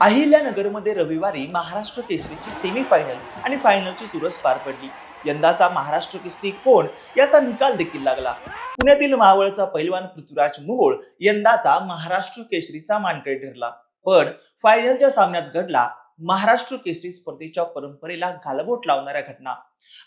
अहिल्यानगरमध्ये रविवारी Maharashtra केसरीची semi final आणि फायनलची चुरस पार पडली. यंदाचा महाराष्ट्र केसरी कोण याचा निकाल देखील लागला. पुण्यातील मावळचा पैलवान पृथ्वीराज मोहोळ यंदाचा महाराष्ट्र केसरीचा मानकरी ठरला. पण फायनलच्या सामन्यात घडला महाराष्ट्र केसरी स्पर्धेच्या परंपरेला घालबोट लावणाऱ्या घटना.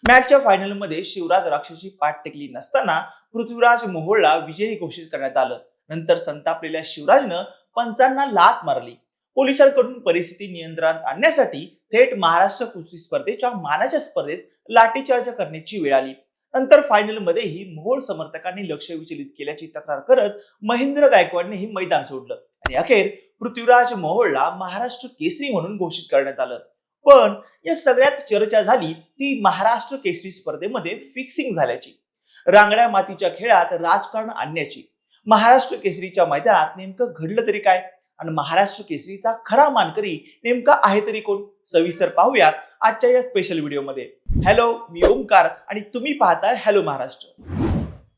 मॅचच्या फायनलमध्ये शिवराज राक्षसी पाठ टेकली नसताना पृथ्वीराज मोहोळला विजयी घोषित करण्यात आलं. नंतर संतापलेल्या शिवराजनं पंचांना लात मारली. पोलिसांकडून परिस्थिती नियंत्रणात आणण्यासाठी थेट महाराष्ट्र कुस्ती स्पर्धेच्या मानाच्या स्पर्धेत लाठीचार्ज करण्याची वेळ आली. नंतर फायनलमध्येही मोहोळ समर्थकांनी लक्ष विचलित केल्याची तक्रार करत महेंद्र गायकवाडनेही मैदान सोडलं आणि अखेर पृथ्वीराज मोहोळला महाराष्ट्र केसरी म्हणून घोषित करण्यात आलं. पण या सगळ्यात चर्चा झाली ती महाराष्ट्र केसरी स्पर्धेमध्ये फिक्सिंग झाल्याची. रांगड्या मातीच्या खेळात राजकारण आणण्याची. महाराष्ट्र केसरीच्या मैदानात नेमकं घडलं तरी काय? आणि महाराष्ट्र केसरीचा खरा मानकरी नेमका आहे तरी कोण? सविस्तर पाहूयात आजच्या या स्पेशल व्हिडिओमध्ये हॅलो मी ओमकार आणि तुम्ही पाहताय हॅलो महाराष्ट्र.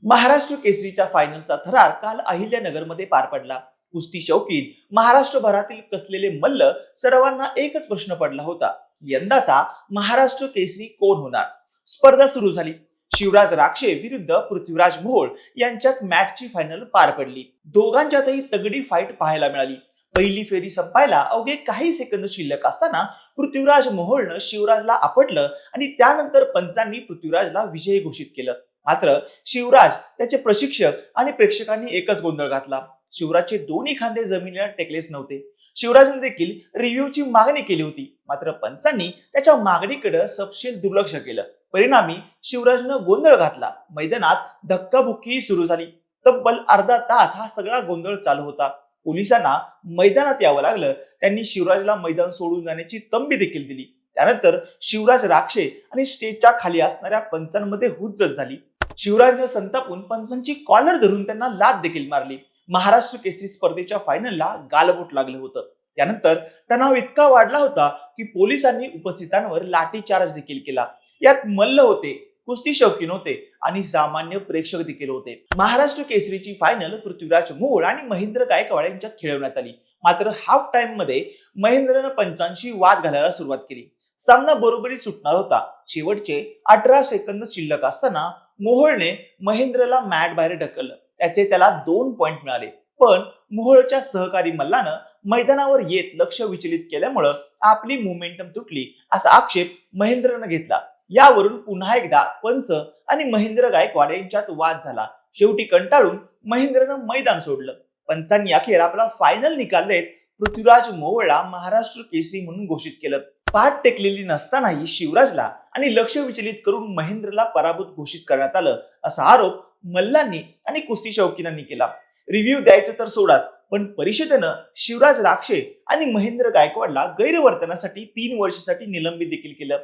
महाराष्ट्र केसरीच्या फायनलचा थरार काल अहिल्यानगरमध्ये पार पडला. कुस्ती शौकीन महाराष्ट्रभरातील कसलेले मल्ल सर्वांना एकच प्रश्न पडला होता. यंदाचा महाराष्ट्र केसरी कोण होणार? स्पर्धा सुरू झाली. शिवराज राक्षे विरुद्ध पृथ्वीराज मोहोळ यांच्यात मॅचची फायनल पार पडली. दोघांच्यातही तगडी फाईट पाहायला मिळाली. पहिली फेरी संपायला अवघे काही सेकंद शिल्लक असताना पृथ्वीराज मोहोळनं शिवराजला आपटलं आणि त्यानंतर पंचांनी पृथ्वीराजला विजयी घोषित केलं. मात्र शिवराज त्याचे प्रशिक्षक आणि प्रेक्षकांनी एकच गोंधळ घातला. शिवराजचे दोन्ही खांदे जमिनीला टेकलेच नव्हते. शिवराजने देखील रिव्ह्यूची मागणी केली होती. मात्र पंचांनी त्याच्या मागणीकडे सपशेल दुर्लक्ष केलं. परिणामी शिवराजनं गोंधळ घातला. मैदानात धक्काबुक्की सुरू झाली. तब्बल अर्धा तास हा सगळा गोंधळ चालू होता. पोलिसांना मैदानात यावं लागलं. त्यांनी शिवराजला मैदान सोडून जाण्याची तंबी देखील दिली. त्यानंतर शिवराज राक्षे आणि स्टेजच्या खाली असणाऱ्या पंचांमध्ये हुज्जत झाली. शिवराजनं संतापून पंचांची कॉलर धरून त्यांना लाद देखील मारली. महाराष्ट्र केसरी स्पर्धेच्या फायनलला गालबोट लागलं होतं. त्यानंतर तणाव इतका वाढला होता की पोलिसांनी उपस्थितांवर लाठीचार्ज देखील केला. यात मल्ल होते. कुस्ती शौकीन होते आणि सामान्य प्रेक्षक देखील होते. महाराष्ट्र केसरीची फायनल पृथ्वीराज मोहोळ आणि महेंद्र गायकवाड यांच्यात खेळवण्यात आली. मात्र हाफ टाइममध्ये महेंद्रनं पंचांशी वाद घालायला सुरुवात केली. सामना बरोबरी सुटणार होता. शेवटचे अठरा सेकंद शिल्लक असताना मोहोळने महेंद्रला मॅट बाहेर ढकललं. त्याचे त्याला दोन पॉइंट मिळाले. पण मोहोळच्या सहकारी मल्लानं मैदानावर येत लक्ष विचलित केल्यामुळं आपली मोमेंटम तुटली असा आक्षेप महेंद्रनं घेतला. यावरून पुन्हा एकदा पंच आणि महेंद्र गायकवाड यांच्यात वाद झाला. शेवटी कंटाळून महेंद्रनं मैदान सोडलं. पंचांनी अखेर आपला फायनल निकाल देत पृथ्वीराज मोहोळला महाराष्ट्र केसरी म्हणून घोषित केलं. पाठ टेकलेली नसतानाही शिवराजला आणि लक्ष विचलित करून महेंद्रला पराभूत घोषित करण्यात आलं असा आरोप मल्लांनी आणि कुस्ती शौकीनांनी केला. रिव्ह्यू द्यायचं तर सोडाच पण परिषदेनं शिवराज राक्षे आणि महेंद्र गायकवाडला गैरवर्तनासाठी तीन वर्षासाठी निलंबित देखील केलं.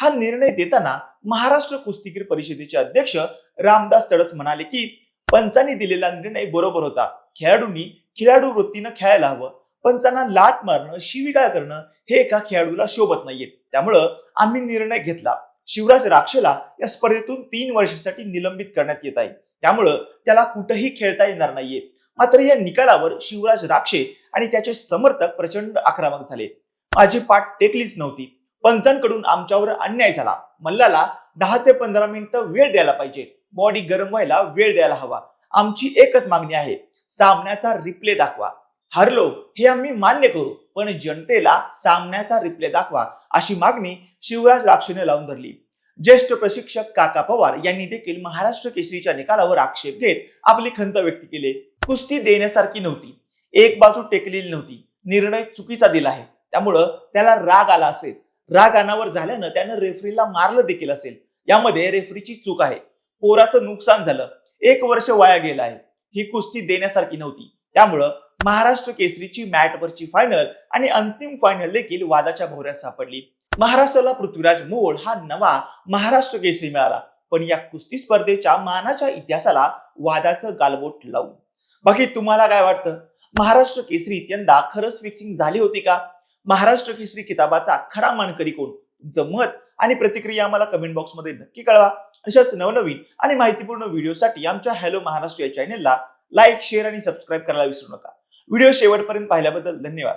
हा निर्णय देताना महाराष्ट्र कुस्तीगीर परिषदेचे अध्यक्ष रामदास तडस म्हणाले की पंचांनी दिलेला निर्णय बरोबर होता. खेळाडूंनी खेळाडू वृत्तीनं खेळायला हवं. पंचांना लाट मारणं शिवीगाळ करणं हे एका खेळाडूला शोभत नाहीये. त्यामुळं आम्ही निर्णय घेतला. शिवराज राक्षेला या स्पर्धेतून तीन वर्षासाठी निलंबित करण्यात येत आहे. त्यामुळं त्याला कुठंही खेळता येणार नाहीये. मात्र या निकालावर शिवराज राक्षे आणि त्याचे समर्थक प्रचंड आक्रमक झाले. माझी पाठ टेकलीच नव्हती. पंचांकडून आमच्यावर अन्याय झाला. मल्लाला दहा ते पंधरा मिनिटं वेळ द्यायला पाहिजे. बॉडी गरम व्हायला वेळ द्यायला हवा. आमची एकच मागणी आहे. सामन्याचा रिप्ले दाखवा. हरलो हे आम्ही मान्य करू पण जनतेला सामन्याचा रिप्ले दाखवा अशी मागणी शिवराज राक्षेने लावून धरली. ज्येष्ठ प्रशिक्षक काका पवार यांनी देखील महाराष्ट्र केसरीच्या निकालावर आक्षेप घेत आपली खंत व्यक्त केली. कुस्ती देण्यासारखी नव्हती. एक बाजू टेकलेली नव्हती. निर्णय चुकीचा दिला आहे. त्यामुळं त्याला राग आला असेल. राग अनावर झाल्यानं त्यानं रेफरीला मारलं देखील असेल. यामध्ये रेफरीची चूक आहे. पोराचं नुकसान झालं. एक वर्ष वाया गेलं आहे. ही कुस्ती देण्यासारखी नव्हती. त्यामुळं महाराष्ट्र केसरीची मॅटवरची फायनल आणि अंतिम फायनल देखील वादाच्या भोवऱ्यात सापडली. महाराष्ट्राला पृथ्वीराज मोहोळ हा नवा महाराष्ट्र केसरी मिळाला. पण या कुस्ती स्पर्धेच्या मानाच्या इतिहासाला वादाचं गालबोट लावून. बाकी तुम्हाला काय वाटतं? महाराष्ट्र केसरीत यंदा खरंच फिक्सिंग झाली होती का? महाराष्ट्र केसरी किताबाचा खरा मानकरी कोण? तुमचं मत आणि प्रतिक्रिया आम्हाला कमेंट बॉक्समध्ये नक्की कळवा. अशाच नवनवीन आणि माहितीपूर्ण व्हिडिओसाठी आमच्या हॅलो महाराष्ट्र या चॅनेलला लाईक शेअर आणि सबस्क्राईब करायला विसरू नका. व्हिडिओ शेवटपर्यंत पाहिल्याबद्दल धन्यवाद.